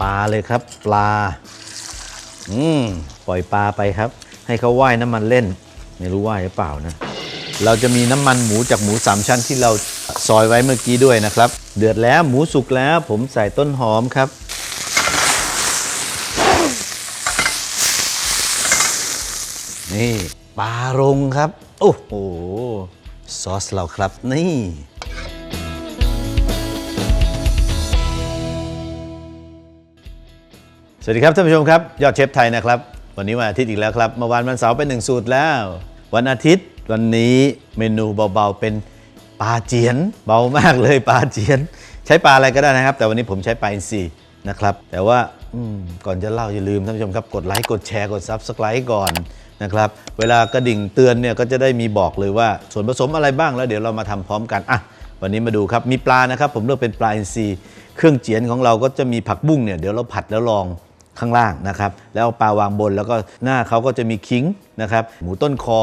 ปลาเลยครับ ปลา อืมปล่อยปลาไปครับ ให้เขาว่ายน้ำมันเล่น ไม่รู้ว่ายหรือเปล่านะ เราจะมีน้ำมันหมูจากหมูสามชั้นที่เราซอยไว้เมื่อกี้ด้วยนะครับ เดือดแล้วหมูสุกแล้ว ผมใส่ต้นหอมครับนี่ปลารงครับ โอ้โห ซอสเราครับ นี่ สวัสดีครับท่านผู้ชมครับ ยอดเชฟไทยนะครับ วันนี้วันอาทิตย์อีกแล้วครับเมื่อวานวันเสาร์เป็นหนึ่งสูตรแล้ว วันอาทิตย์วันนี้เมนูเบาๆเป็นปลาเจียน เบามากเลยปลาเจียน ใช้ปลาอะไรก็ได้นะครับ แต่วันนี้ผมใช้ปลาอินทรีนะครับ แต่ว่าก่อนจะเล่าอย่าลืมท่านผู้ชมครับกดไลค์กดแชร์กดซับสไครต์ก่อนนะครับเวลากระดิ่งเตือนเนี่ยก็จะได้มีบอกเลยว่าส่วนผสมอะไรบ้างแล้วเดี๋ยวเรามาทำพร้อมกันอะวันนี้มาดูครับมีปลานะครับ ผมเลือกเป็นปลาอินทรีเครื่องเจียนของเราก็จะมีผักบุ้งเนี่ยเดี๋ยวเราผัดแล้วลอง ข้างล่างนะครับ แล้วเอาปลาวางบน แล้วก็หน้าเขาก็จะมีคิงนะครับ หมูต้นคอ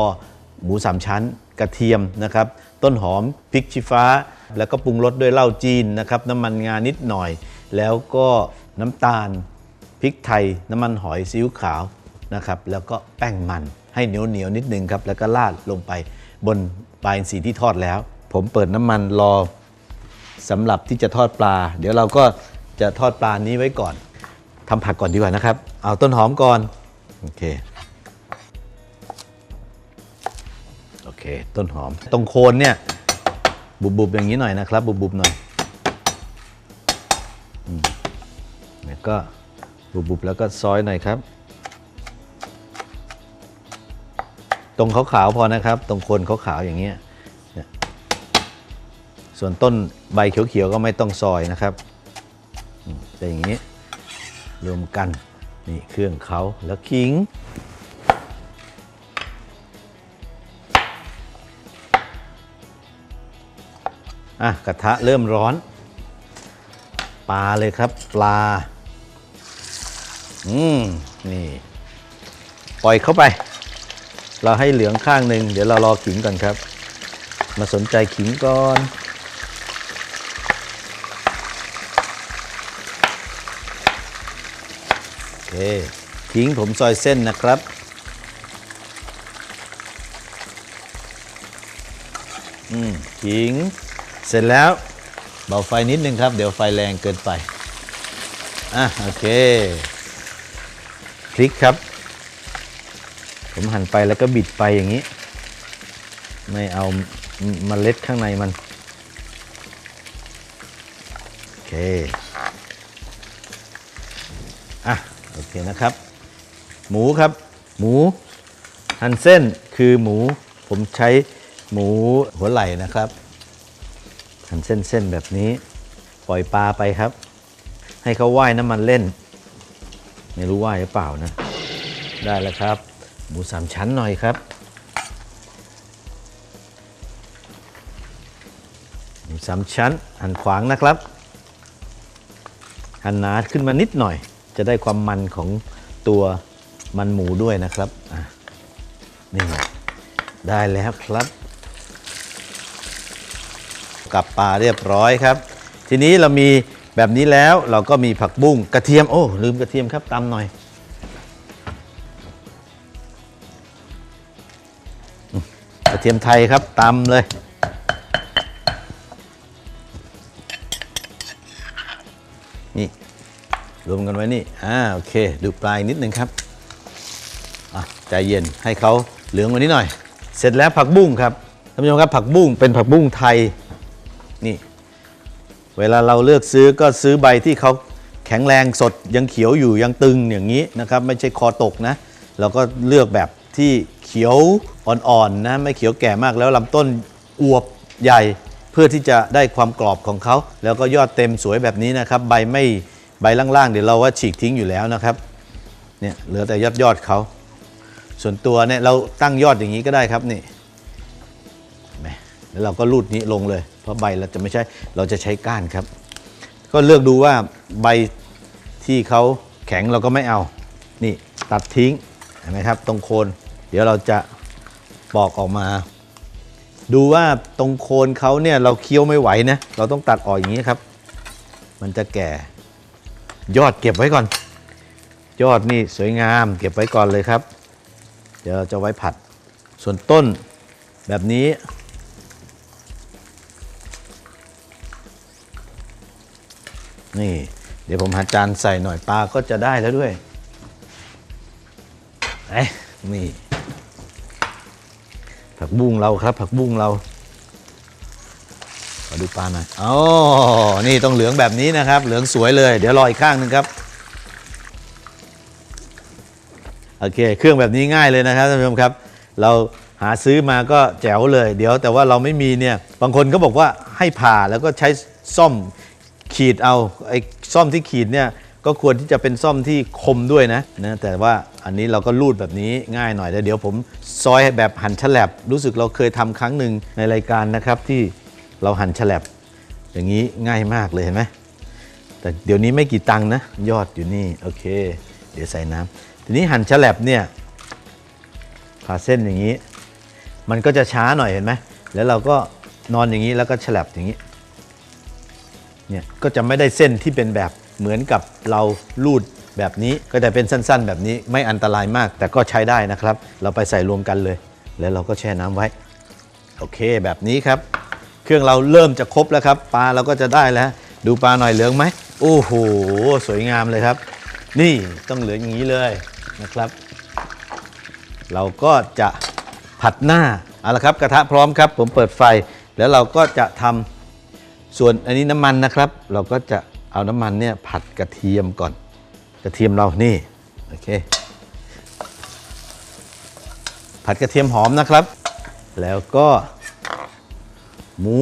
หมูสามชั้น กระเทียมนะครับ ต้นหอมพริกชี้ฟ้า แล้วก็ปรุงรสด้วยเหล้าจีนนะครับ น้ำมันงานิดหน่อย แล้วก็น้ำตาลพริกไทย น้ำมันหอยซีอิ๊วขาวนะครับ แล้วก็แป้งมันให้เหนียวเหนียวนิดนึงครับ แล้วก็ราดลงไปบนปลาอินทรีที่ทอดแล้ว ผมเปิดน้ำมันรอสำหรับที่จะทอดปลา เดี๋ยวเราก็จะทอดปลานี้ไว้ก่อน ทำผักก่อนดีกว่านะครับ เอาต้นหอมก่อน โอเค โอเค ต้นหอม ตรงโคนเนี่ย บุบๆอย่างนี้หน่อยนะครับ บุบๆหน่อยแล้วก็บุบๆแล้วก็ซอยหน่อยครับ ตรงขาวๆพอนะครับ ตรงโคนขาวๆอย่างเงี้ยส่วนต้นใบเขียวๆก็ไม่ต้องซอยนะครับอืมจะอย่างนี้ รวมกัน นี่เครื่องเขาแล้วขิง อะ กระทะเริ่มร้อน ปลาเลยครับ ปลา อืม นี่ ปล่อยเข้าไป เราให้เหลืองข้างหนึ่ง เดี๋ยวเรารอขิงก่อนครับ มาสนใจขิงก่อน โอ เคทิ้งผมซอยเส้นนะครับ อืมทิ้ง เสร็จแล้ว เบาไฟนิดนึงครับ เดี๋ยวไฟแรงเกินไป อะ โอเค พริกครับ ผมหั่นไปแล้วก็บิดไปอย่างนี้ ไม่เอาเมล็ดข้างในมัน โอเค อะโอเคนะครับ หมูครับ หมูหั่นเส้นคือหมูผมใช้หมูหัวไหล่นะครับหั่นเส้นๆแบบนี้ ปล่อยปลาไปครับ ให้เขาว่ายน้ำมันเล่น ไม่รู้ว่ายหรือเปล่านะ ได้แล้วครับ หมูสามชั้นหน่อยครับหมูสามชั้นหั่นขวางนะครับหั่นหนาขึ้นมานิดหน่อย จะได้ความมันของตัวมันหมูด้วยนะครับอ่นี่ได้แล้วครับ กับปลาเรียบร้อยครับ ทีนี้เรามีแบบนี้แล้วเราก็มีผักบุ้งกระเทียม โอ้ลืมกระเทียมครับตำหน่อยกระเทียมไทยครับตำเลย รวมกันไว้นี่อ่าโอเค ดูปลายนิดนึงครับอะใจเย็นให้เขาเหลืองกว่านี้หน่อย เสร็จแล้วผักบุ้งครับท่านผู้ชมครับผักบุ้งเป็นผักบุ้งไทยนี่ เวลาเราเลือกซื้อก็ซื้อใบที่เขาแข็งแรงสดยังเขียวอยู่ยังตึงอย่างนี้นะครับไม่ใช่คอตกนะเราก็เลือกแบบที่เขียวอ่อนๆนะไม่เขียวแก่มากแล้วลำต้นอวบใหญ่ เพื่อที่จะได้ความกรอบของเขา แล้วก็ยอดเต็มสวยแบบนี้นะครับ ใบไม่ ใบล่างๆเดี๋ยวเราว่าฉีกทิ้งอยู่แล้วนะครับเนี่ยเหลือแต่ยอดยอดเขา ส่วนตัวเนี่ยเราตั้งยอดอย่างนี้ก็ได้ครับนี่แล้วเราก็รูดนี้ลงเลย เพราะใบเราจะไม่ใช่เราจะใช้ก้านครับ ก็เลือกดูว่าใบที่เขาแข็งเราก็ไม่เอา นี่ตัดทิ้งเห็นไหมครับ ตรงโคน เดี๋ยวเราจะปอกออกมา ดูว่าตรงโคนเขาเนี่ยเราเคี้ยวไม่ไหวนะเราต้องตัดออกอย่างนี้ครับ มันจะแก่ ยอดเก็บไว้ก่อน ยอดนี่สวยงามเก็บไว้ก่อนเลยครับ เดี๋ยวเราจะไว้ผัด ส่วนต้นแบบนี้ นี่ เดี๋ยวผมหาจานใส่หน่อยปลาก็จะได้แล้วด้วยไอ้นี่ผักบุ้งเราครับ ผักบุ้งเรา ดูปลาหน่อยอ๋อนี่ต้องเหลืองแบบนี้นะครับ เหลืองสวยเลย เดี๋ยวรออีกข้างหนึ่งครับ โอเค เครื่องแบบนี้ง่ายเลยนะครับท่านผู้ชมครับ เราหาซื้อมาก็แจ๋วเลย เดี๋ยวแต่ว่าเราไม่มีเนี่ย บางคนก็บอกว่าให้ผ่าแล้วก็ใช้ซ่อมขีดเอาไอ้ซ่อมที่ขีดเนี่ยก็ควรที่จะเป็นซ่อมที่คมด้วยนะนะแต่ว่าอันนี้เราก็รูดแบบนี้ง่ายหน่อยแต่เดี๋ยวผมซอยแบบหั่นฉลับรู้สึกเราเคยทำครั้งหนึ่งในรายการนะครับที่ เราหั่นฉลับอย่างนี้ง่ายมากเลยเห็นไหมแต่เดี๋ยวนี้ไม่กี่ตังค์นะ ยอดอยู่นี่โอเค เดี๋ยวใส่น้ำทีนี้หั่นฉลับเนี่ยผ่าเส้นอย่างนี้ มันก็จะช้าหน่อยเห็นไหมแล้วเราก็นอนอย่างนี้แล้วก็ฉลับอย่างนี้เนี่ยก็จะไม่ได้เส้นที่เป็นแบบเหมือนกับเราลูดแบบนี้ก็จะเป็นสั้นๆ แบบนี้ไม่อันตรายมาก แต่ก็ใช้ได้นะครับ เราไปใส่รวมกันเลย แล้วเราก็แช่น้ำไว้ โอเคแบบนี้ครับ เครื่องเราเริ่มจะครบแล้วครับ ปลาเราก็จะได้แล้ว ดูปลาหน่อยเหลืองไหมโอ้โห สวยงามเลยครับ นี่ต้องเหลืองอย่างนี้เลยนะครับ เราก็จะผัดหน้าเอาละครับ กระทะพร้อมครับ ผมเปิดไฟแล้วเราก็จะทำส่วนอันนี้น้ำมันนะครับ เราก็จะเอาน้ำมันเนี่ยผัดกระเทียมก่อน กระเทียมเรานี่โอเคผัดกระเทียมหอมนะครับ แล้วก็ หมู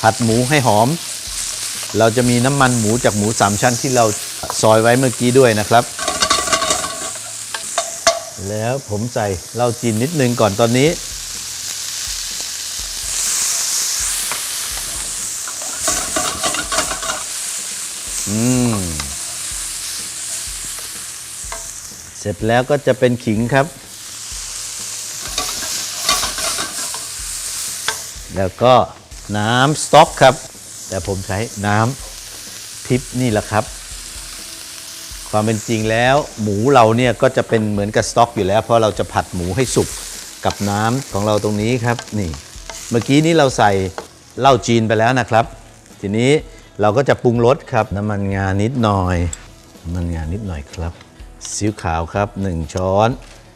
ผัดหมูให้หอม เราจะมีน้ำมันหมูจากหมูสามชั้นที่เราซอยไว้เมื่อกี้ด้วยนะครับ แล้วผมใส่เหล้าจีนนิดนึงก่อนตอนนี้อืมเสร็จแล้วก็จะเป็นขิงครับ แล้วก็น้ำสต๊อกครับ แต่ผมใช้น้ำทิพนี่แหละครับ ความเป็นจริงแล้วหมูเราเนี่ยก็จะเป็นเหมือนกับสต๊อกอยู่แล้ว เพราะเราจะผัดหมูให้สุกกับน้ำของเราตรงนี้ครับนี่ เมื่อกี้นี้เราใส่เหล้าจีนไปแล้วนะครับ ทีนี้เราก็จะปรุงรสครับ น้ำมันงานิดหน่อยน้ำมันงานิดหน่อยครับซีอิ๊วขาวครับ 1 ช้อน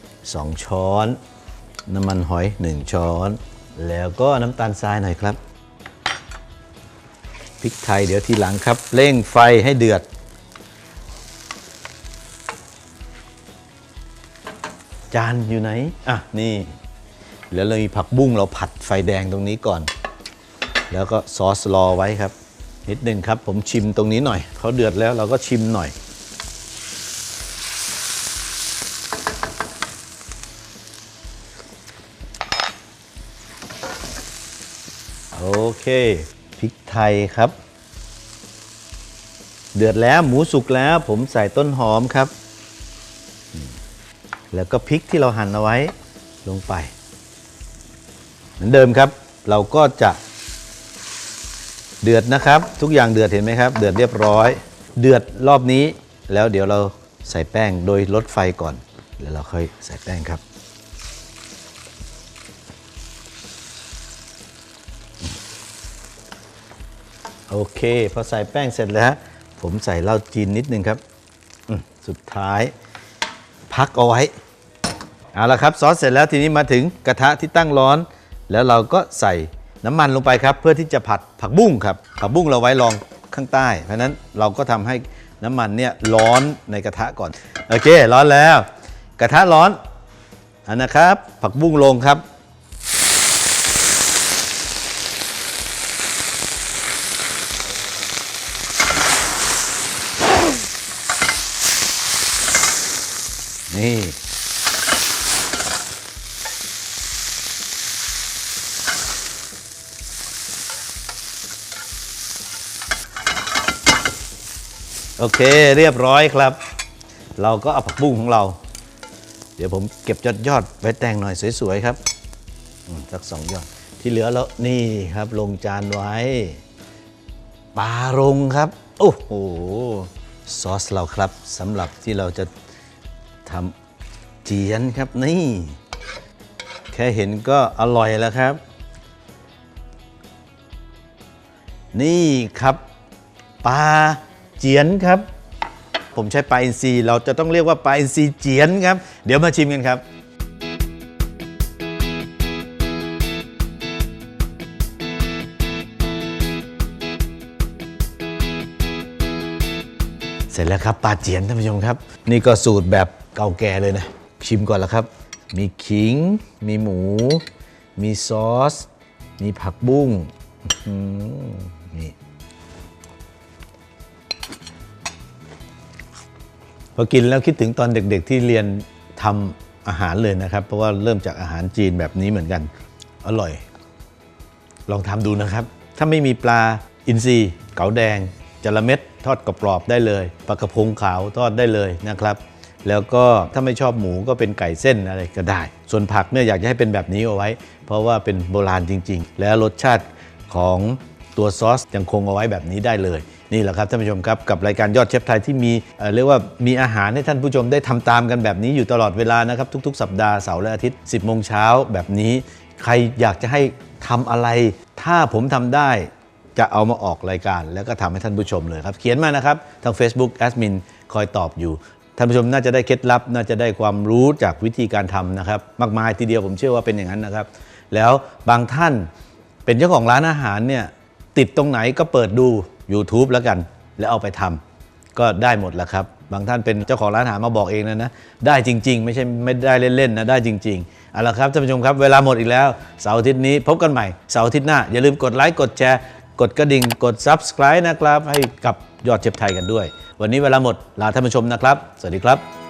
2 ช้อน น้ำมันหอย 1 ช้อน แล้วก็น้ำตาลทรายหน่อยครับพริกไทยเดี๋ยวทีหลังครับ เร่งไฟให้เดือด จานอยู่ไหน อะ นี่ แล้วเรามีผักบุ้งเราผัดไฟแดงตรงนี้ก่อน แล้วก็ซอสรอไว้ครับ นิดนึงครับ ผมชิมตรงนี้หน่อยเขาเดือดแล้วเราก็ชิมหน่อย โอเคพริกไทยครับ เดือดแล้วหมูสุกแล้ว ผมใส่ต้นหอมครับ แล้วก็พริกที่เราหั่นเอาไว้ลงไปเหมือนเดิมครับ เราก็จะเดือดนะครับ ทุกอย่างเดือดเห็นไหมครับ เดือดเรียบร้อย เดือดรอบนี้ แล้วเดี๋ยวเราใส่แป้งโดยลดไฟก่อน แล้วเราค่อยใส่แป้งครับ โอเค พอใส่แป้งเสร็จแล้ว ผมใส่เหล้าจีนนิดนึงครับ สุดท้าย พักเอาไว้ เอาละครับซอสเสร็จแล้วทีนี้มาถึงกระทะที่ตั้งร้อน แล้วเราก็ใส่น้ำมันลงไปครับ เพื่อที่จะผัดผักบุ้งครับ ผักบุ้งเราไว้รองข้างใต้ เพราะฉะนั้นเราก็ทำให้น้ำมันเนี่ยร้อนในกระทะก่อน โอเค ร้อนแล้ว กระทะร้อนอันนะครับ ผักบุ้งลงครับ นี่โอเคเรียบร้อยครับ เราก็เอาผักบุ้งของเรา เดี๋ยวผมเก็บยอดยอดไว้แต่งหน่อยสวยๆครับสักสองยอด ที่เหลือแล้วนี่ครับ ลงจานไว้ปลารงครับ โอ้โหซอสเราครับสำหรับที่เราจะ ทำเจียนครับนี่ แค่เห็นก็อร่อยแล้วครับ นี่ครับปลาเจียนครับ ผมใช้ปลาอินทรีเราจะต้องเรียกว่าปลาอินทรีเจียนครับ เดี๋ยวมาชิมกันครับ เสร็จแล้วครับปลาเจียนท่านผู้ชมครับ นี่ก็สูตรแบบเก่าแก่เลยนะ ชิมก่อนล้วครับ มีขิง มีหมู มีซอส มีผักบุ้งนี่พอกินแล้วคิดถึงตอนเด็กๆที่เรียนทำอาหารเลยนะครับ เพราะว่าเริ่มจากอาหารจีนแบบนี้เหมือนกัน อร่อย ลองทำดูนะครับ ถ้าไม่มีปลาอินทรีเก๋าแดง จระเม็ดทอดกรอบๆได้เลยปลากระพงขาวทอดได้เลยนะครับ แล้วก็ถ้าไม่ชอบหมูก็เป็นไก่เส้นอะไรก็ได้ ส่วนผักเนี่ยอยากจะให้เป็นแบบนี้เอาไว้ เพราะว่าเป็นโบราณจริง ๆ แล้วรสชาติของตัวซอสยังคงเอาไว้แบบนี้ได้เลยนี่แหละครับท่านผู้ชมครับกับรายการยอดเชฟไทยที่มีเเรียกว่ามีอาหารให้ท่านผู้ชมได้ทำตามกันแบบนี้อยู่ตลอดเวลานะครับทุก ๆ สัปดาห์เสาร์และอาทิตย์ 10 โมงเช้าแบบนี้ ใครอยากจะให้ทำอะไร ถ้าผมทำได้ จะเอามาออกรายการ แล้วก็ทำให้ท่านผู้ชมเลยครับ เขียนมานะครับ ทาง Facebook แอดมินคอยตอบอยู่ ท่านผู้ชมน่าจะได้เคล็ดลับ น่าจะได้ความรู้จากวิธีการทำนะครับ มากมายทีเดียวผมเชื่อว่าเป็นอย่างนั้นนะครับ แล้วบางท่านเป็นเจ้าของร้านอาหารเนี่ยติดตรงไหนก็เปิดดู YouTube แล้วกัน แล้วเอาไปทำก็ได้หมดแล้วครับ บางท่านเป็นเจ้าของร้านอาหารมาบอกเองนะนะได้จริง ๆ ไม่ใช่ไม่ได้เล่นๆนะได้จริง ๆเอาละครับท่านผู้ชมครับ เวลาหมดอีกแล้ว เสาร์อาทิตย์นี้พบกันใหม่ เสาร์อาทิตย์หน้า อย่าลืมกดไลค์ กดแชร์ กดกระดิ่งกด Subscribe นะครับ ให้กับยอดเชฟไทยกันด้วย วันนี้เวลาหมดลาท่านผู้ชมนะครับ สวัสดีครับ